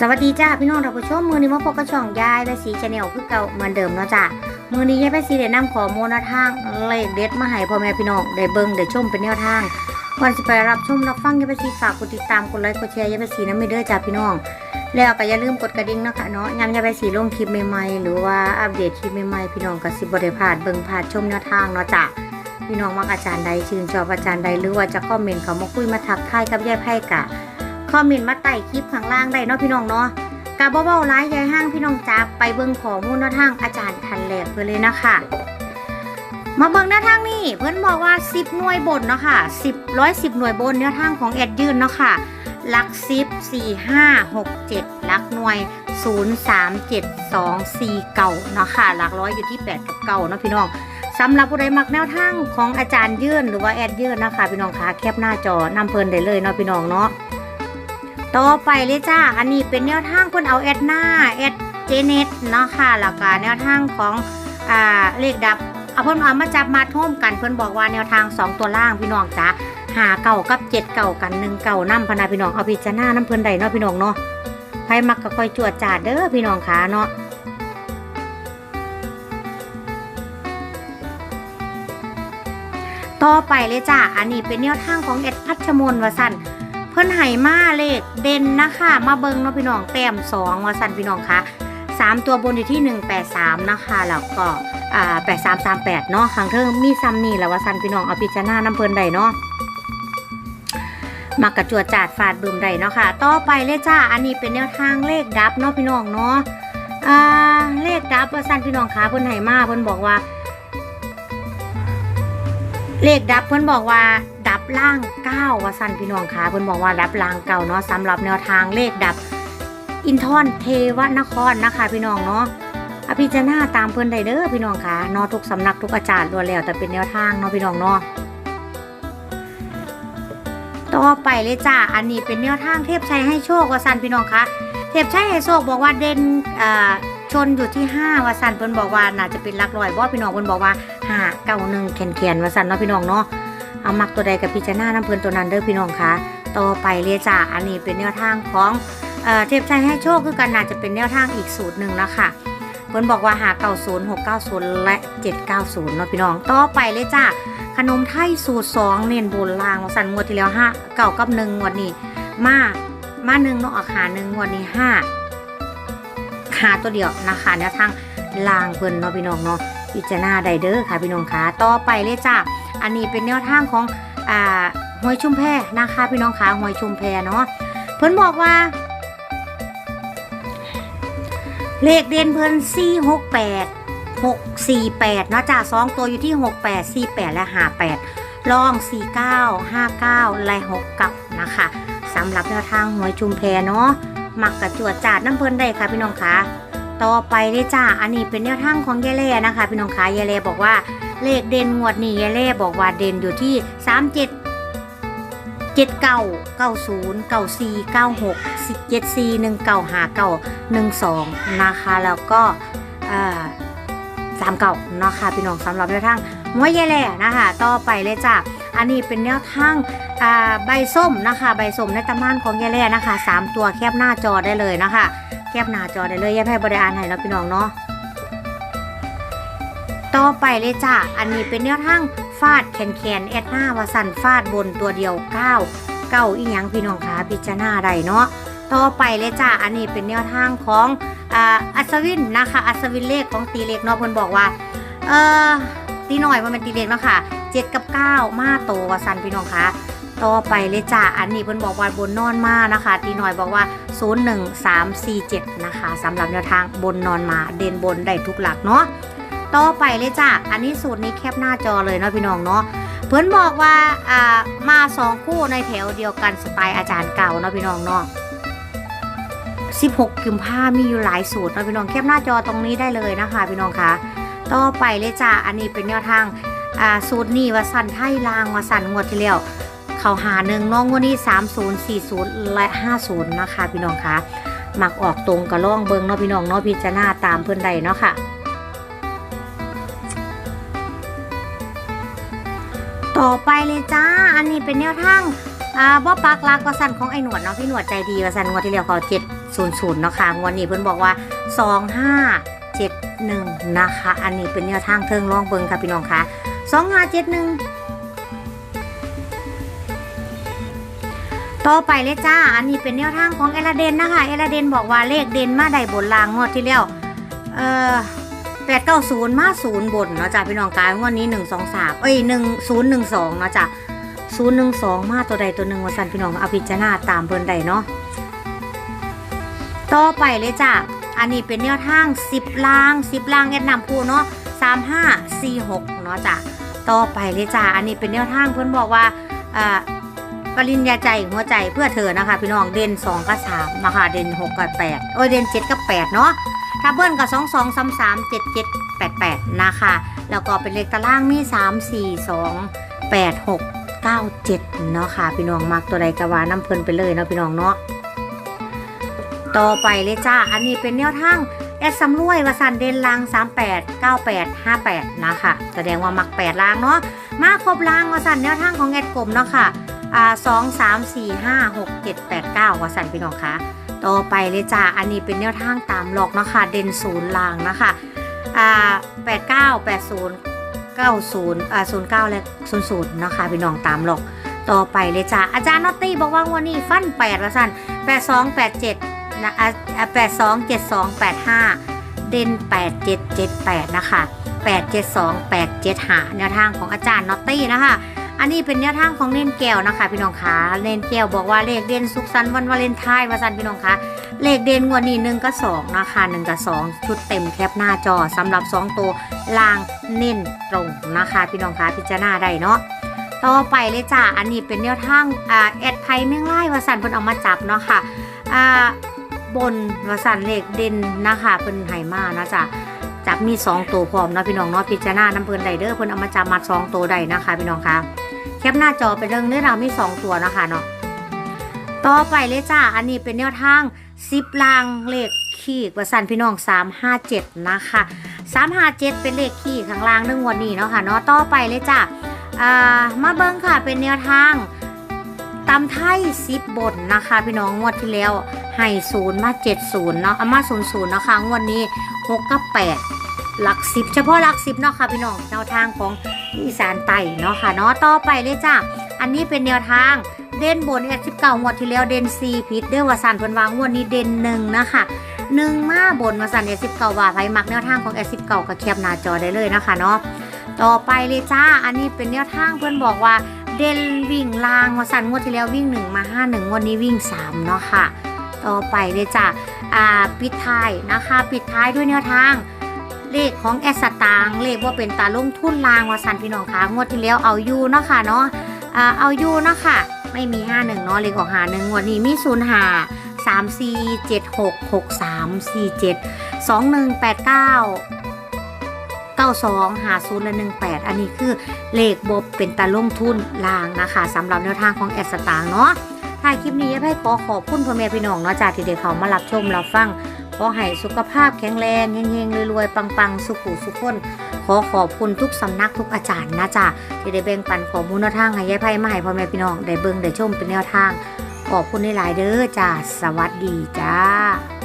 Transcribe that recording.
สวัสดีจ้าพี่น้องท่านผู้ชมมือนี้มาพบกับช่องยายและสีชาแนลคือเก่าเหมือนเดิมเนาะจ้ามือนี้ยายและสีได้นำข้อมูลแนวทางเลขเด็ดมาให้พ่อแม่พี่น้องได้เบิ่งได้ชมเป็นแนวทางก่อนสิไปรับชมรับฟังยายและสีฝากกดติดตามกดไลค์กดแชร์ยายและสีน้ำไม่เด้อจ้าพี่น้อง แล้วก็อย่าลืมกดกระดิ่งเนาะคะเนาะยามยายและสีลงคลิปใหม่ๆหรือว่าอัปเดตคลิปใหม่ๆพี่น้องก็สิบ่ได้พลาดเบิ่งพลาดชมแนวทางเนาะจ้าพี่น้องมักอาจารย์ใดชื่นชอบอาจารย์ใดหรือว่าจะคอมเมนต์เขามาคุยมาทักทายกับยายไพ่กะ คอมเมนต์มาใต้คลิปข้างล่างได้เนาะพี่น้องเนาะกาเบาๆร้ายยายห้างพี่น้องจ้าไปเบิ่งขอมูลแนวทางอาจารย์ทันแหลกไปเลยนะคะมาเบิ่งแนวทางนี่เพื่อนบอกว่า 10 หน่วยบนเนาะค่ะ10 110หน่วยบนแนวทางของแอดยืนเนาะค่ะลัก10 4 5 6 7หลักหน่วย0 3 7 2 4เก่าเนาะค่ะหลักร้อยอยู่ที่8กับเก่าเนาะพี่น้องสำหรับผู้ใดมักแนวทางของอาจารย์ยืนหรือว่าแอดยืนนะคะพี่น้องคะแคปหน้าจอนำเพลินได้เลยเนาะพี่น้องเนาะ ต่อไปเลยจ้า อันนี้เป็นแนวทางเพิ่นเอาแอดหน้าแอดเจเน็ตเนาะค่ะแล้วก็แนวทางของอ่าเลขดับเอาเพิ่นเอามาจับมาท่มกันเพิ่นบอกว่าแนวทาง 2 ตัวล่างพี่น้องจ้าหาเก่ากับเจ็ดเก่ากันหนึ่งเก่านํพนาพี่น้องเอาพิจารณาน้ำเพิ่นใดเนาะพี่น้องเนาะใครมักก็ค่อยจวดจาดเด้อพี่น้องขาเนาะต่อไปเลยจ้าอันนี้เป็นแนวทางของเอ็ดพัชมนวสัน พิ่นไห่มาเลขเด่นนะคะ มาเบิงเนาะพี่น้องแต้มสองวาสันพี่น้องคะสามตัวบนอยู่ที่183นะคะแล้วก็อ่า8338เนาะข้งเทิงมีซ้ำนี่และวาสันพี่น้องเอาพิจารณาน้ำเพิ่นใดเนาะมากระจวดจาดฟาดบึมใดเนาะค่ะ ต่อไปเลยจ้าอันนี้เป็นแนวทางเลขดับเนาะพี่น้องเนาะอ่าเลขดับวาสันพี่น้องคะเพิ่นไห่มาเพิ่นบอกว่า เลขดับเพิ่นบอกว่า ดับล่างเก้าว่าสั่นพี่น้องคะเพิ่นบอกว่าดับล่างเก่าเนาะสำหรับแนวทางเลขดับ อินทอนเทวนครนะคะ พี่น้องเนาะอภิจารณาตามเพิ่นได้เด้อพี่น้องคะเนาะทุกสำนักทุกอาจารย์ล้วนแล้วแต่เป็นแนวทางเนาะพี่น้องเนาะต่อไปเลยจ้าอันนี้เป็นแนวทางเทพชัยให้โชควาสันพี่น้องคะเทพชัยให้โชคบอกว่าเด่นอ่าชนอยู่ที่5วาสันเพิ่นบอกว่าน่าจะเป็นหลักร้อยบ่พี่น้องเพิ่นบอกว่าหาเก้าหนึ่งแขนแขนวาสันเนาะพี่น้องเนาะ เอามักตัวใดกับพิจารณาน้ำเพลินตัวนั้นเด้อพี่น้องคะต่อไปเลยจ้าอันนี้เป็นแนวทางของเอเทพชัยให้โชคคือกันน่าจะเป็นแนวทางอีกสูตรหนึ่งนะคะเพิ่นบอกว่าหาเก้าศูนย์หกเก้าศูนย์และเจ็ดเก้าศูนย์เนาะพี่น้อง ต่อไปเลยจ้าขนมไทยสูตรสองเน้นบนล่างว่าสันงวดที่แล้วห้าเก้ากับหนึ่งงวดนี้มามาหนึ่งเนาะออกหาหนึ่งงวดนี้ห้าหาตัวเดียวนะคะแนวทางล่างเพิ่นเนาะพี่น้องเนาะพิจารณาไดเด้อค่ะพี่น้องคะต่อไปเลยจ้า อันนี้เป็นแนวทางของอ่าหวยชุมแพนะคะพี่น้องคะหวยชุมแพเนาะเพิ่นบอกว่า เลขเด่นเพิ่น4 6 8 6 4 8เนาะจ้าสองตัวอยู่ที่6 8 4 8แปดและ58ลอง49 59และ6กับนะคะสำหรับแนวทางหวยชุมแพเนาะมักกระจวดจาดน้ำเพิ่นได้ค่ะพี่น้องคะต่อไปเลยจ้า อันนี้เป็นแนวทางของยายเล่นะคะ พี่น้องคะยายเล่บอกว่า เลขเด่นงวดนี้ยายเล่บอกว่าเด่นอยู่ที่สามเจ็ดเจ็ดเก้าเก้าศูนย์เก้าสี่เก้าหกเจ็ดสี่หนึ่งเก้าหาเก้าหนึ่งสองนะคะ แล้วก็สามเก้านะคะพี่น้องสำหรับแนวทางงวยายเล่นะคะต่อไปเลยจ้าอันนี้เป็นแนวทางใบส้มนะคะใบส้มในตำนานของยายเล่นะคะสามตัวแคบหน้าจอได้เลยนะคะ แคบหน้าจอได้เลยแย่แพ้บริอานให้แล้วพี่น้องเนาะ ต่อไปเลยจ้าอันนี้เป็นแนวทางฟาดแขนแขนแอดหน้าวาสันฟาดบนตัวเดียวเก้าเก้าอีหยังพี่น้องคะพิจารณาได้เนาะต่อไปเลยจ้าอันนี้เป็นแนวทางของอ่าอัศวินนะคะ อัศวินเลขของตีเลขเนาะเพิ่นบอกว่า เอ่อตีหน่อยมันเป็นตีเลขเนาะค่ะเจ็ดกับเก้ามาโตวาสันพี่น้องคะต่อไปเลยจ้าอันนี้เพิ่นบอกว่าบนนอนมานะคะ ตีหน่อยบอกว่า 01347 นะคะสำหรับแนวทางบนนอนมาเด่นบนได้ทุกหลักเนาะ ต่อไปเลยจ้าอันนี้สูตรนี้แคบหน้าจอเลยเนาะพี่น้องเนาะ เพิ่นบอกว่าอ่ามาสองคู่ในแถวเดียวกันสไตล์อาจารย์เก่าเนาะพี่น้องเนาะ16กุมภามีอยู่หลายสูตรเนาะพี่น้องแคบหน้าจอตรงนี้ได้เลยนะคะพี่น้องคะต่อไปเลยจ้าอันนี้เป็นแนวทางอ่าสูตรนี้ว่าสันไทยลางว่าสันงวดที่แล้วเขาหาหนึ่งน้องวันนี้30 40และ50นย์นะคะพี่น้องคะหมักออกตรงกับล่องเบิงเนาะพี่น้องเนาะพิจารณาตามเพื่อนใดเนาะค่ะ ต่อไปเลยจ้า อันนี้เป็นแนวทางอ่าบ่ปักลักวาสันของไอ้หนวดเนาะพี่หนวดใจดีวาสันงวดที่แล้วเขาเจ็ดศูนย์ศูนย์เนาะค่ะงวันนี้เพิ่นบอกว่าสองห้าเจ็ดหนึ่งนะคะ อันนี้เป็นแนวทางเทิงร่องเบิงค่ะพี่น้องค่ะสองห้าเจ็ดหนึ่งต่อไปเลยจ้า อันนี้เป็นแนวทางของเอลาเดนนะคะ เอลาเดนบอกว่าเลขเดนมาได้บนรางงวดที่แล้ว เอ่อ แปดเก้าศูนย์มาศูนย์บนเนาะจ้ะพี่น้องกายงวดนี้หนึ่งสองสามเอ้ยหนึ่งศูนย์หนึ่งสองเนาะจ้ะศูนย์หนึ่งสองมาตัวใดตัวหนึ่งว่าสันพี่น้องเอาพิจารณาตามเพิ่นใดเนาะต่อไปเลยจ้ะอันนี้เป็นแนวทางสิบลางสิบลางแอดนำพูเนาะสามห้าสี่หกเนาะจ้ะต่อไปเลยจ้ะอันนี้เป็นแนวทางเพิ่อนบอกว่าอ่าปริญญาใจหัวใจเพื่อเธอนะคะ พี่น้องเด่นสองกับสามนะคะเด่นหกกับแปดโอ้ยเด่นเจ็ดกับแปดเนาะ ถ้าเบิ้ลกับ 2 2 3 3 7 7 8 8 นะคะ แล้วก็เป็นเลขตารางมี 3 4 2 8 6 9 7 เนาะค่ะ พี่น้องมักตัวใดกะวาน้ำเพลินไปเลยเนาะพี่น้องเนาะต่อไปเลยจ้า อันนี้เป็นแนวทางแอดซัมรวยวสันเดนลาง 38 98 58 นะคะ แสดงว่ามัก 8 ลางเนาะ มาครบลางวสันแนวทางของแอดกลมเนาะค่ะ อ่า 2 3 4 5 6 7 8 9วาสันพี่น้องคะ ต่อไปเลยจ้าอันนี้เป็นแนวทางตามหลอกนะคะเด่นศูนย์ลางนะคะอ่าแปดเก้าแปดศูนย์เก้าศูนย์อ่าศูนย์เก้าและศูนย์ศูนย์นะคะพี่น้องตามหลอกต่อไปเลยจ้าอาจารย์นอตตี้บอกว่าวันนี้ฟันแปดละสั้นแปดสองแปดเจ็ดนะอ่าแปดสองเจ็ดสองแปดห้าเด่นแปดเจ็ดเจ็ดแปดนะคะแปดเจ็ดสองแปดเจ็ดหาแนวทางของอาจารย์นอตตี้นะคะ อันนี้เป็นแนวทางของเล่นแก้วนะคะ พี่น้องคะเล่นแก้วบอกว่าเลขเด่นสุขสันต์วันวาเลนไทน์วาสันพี่น้องคะเลขเด่นงวดนี้หนึ่งกับสองนะคะหนึ่งกับสองชุดเต็มแคปหน้าจอสำหรับสองตัวลางเน้นตรงนะคะ พี่น้องคะพิจารณาได้เนาะต่อไปเลยจ้าอันนี้เป็นแนวทางอ่าแอดไพเมี่ยงไล่วาสันเพิ่นเอามาจับเนาะค่ะอ่าบนวาสันเลขเด่นนะคะเพิ่นให้มานะจ๊ะจับมีสองตัวพร้อมเนาะพี่น้องเนาะพิจารณาน้ำเพิ่นไดเดอร์เพิ่นเอามาจับมาสองตัวใดนะคะ พี่น้องคะ แคปหน้าจอเป็นเรื่องเนื้อเรามีสองตัวนะคะเนาะต่อไปเลยจ้าอันนี้เป็นแนวทางสิบลางเลขขี้ประสันพี่น้อง 357 นะคะ 357 เป็นเลขขี้ข้างล่างเรื่องวันนี้เนาะค่ะเนาะต่อไปเลยจ้ะอ่ามาเบิ้งค่ะเป็นแนวทางตำไทยสิบบนนะคะ พี่น้องงวดที่แล้วให้ศูนย์มาเจ็ดศูนย์เนาะเอามาศูนย์ศูนย์นะคะงวดนี้หกกับแปด หลักสิบเฉพาะหลักสิบเนาะค่ะพี่น้องแนวทางของอีสานไต่เนาะค่ะเนาะต่อไปเลยจ้ะอันนี้เป็นแนวทางเด่นบนเอสิบเก้างวดที่แล้วเด่นซีพิษเด้อวาสันเพิ่นวางวดนี้เด่นหนึ่งนะคะหนึ่งมาบนวาสันเอสิบเก้าว่าไผมักแนวทางของเอสิบเก้าก็แคปหน้าจอได้เลยนะคะเนาะต่อไปเลยจ้าอันนี้เป็นแนวทางเพิ่อนบอกว่าเด่นวิ่งลางวาสันงวดที่แล้ววิ่งหนึ่งมาห้าหนึ่งวดนี้วิ่งสามเนาะค่ะ ต่อไปเลยจ้าอ่าปิดท้ายนะคะ ปิดท้ายด้วยแนวทาง เลขของแอสตางเลขว่าเป็นตาลงทุนลางวาสันพี่น้องคะงวดที่แล้วเอาอยู่เนาะค่ะเนาะอ่าเอาอยู่เนาะค่ะไม่มี 5 1เนาะเลขออกหาหนึ่งวันนี้มี0หา3 4 7 6 6 3 4 7 2 1 8 9 92หา0และ18 อันนี้คือเลขบบเป็นตาลงทุนลางนะคะสำหรับแนวทางของแอดสตางเนาะถ่ายคลิปนี้ให้ขอขอบคุณพ่อแม่พี่น้องเนาะจากที่เด็กเขามารับชมรับฟัง ขอให้สุขภาพแข็งแรงเฮงๆรวยๆปังๆ สุขุสุขคนขอขอบคุณทุกสำนักทุกอาจารย์นะจ๊ะที่ได้แบ่งปันข้อมูลแนวทางให้ยายไพ่มาให้พ่อแม่พี่น้องได้เบิ่งได้ชมเป็นแนวทาง ขอบคุณในหลายๆเด้อจ้าสวัสดีจ้า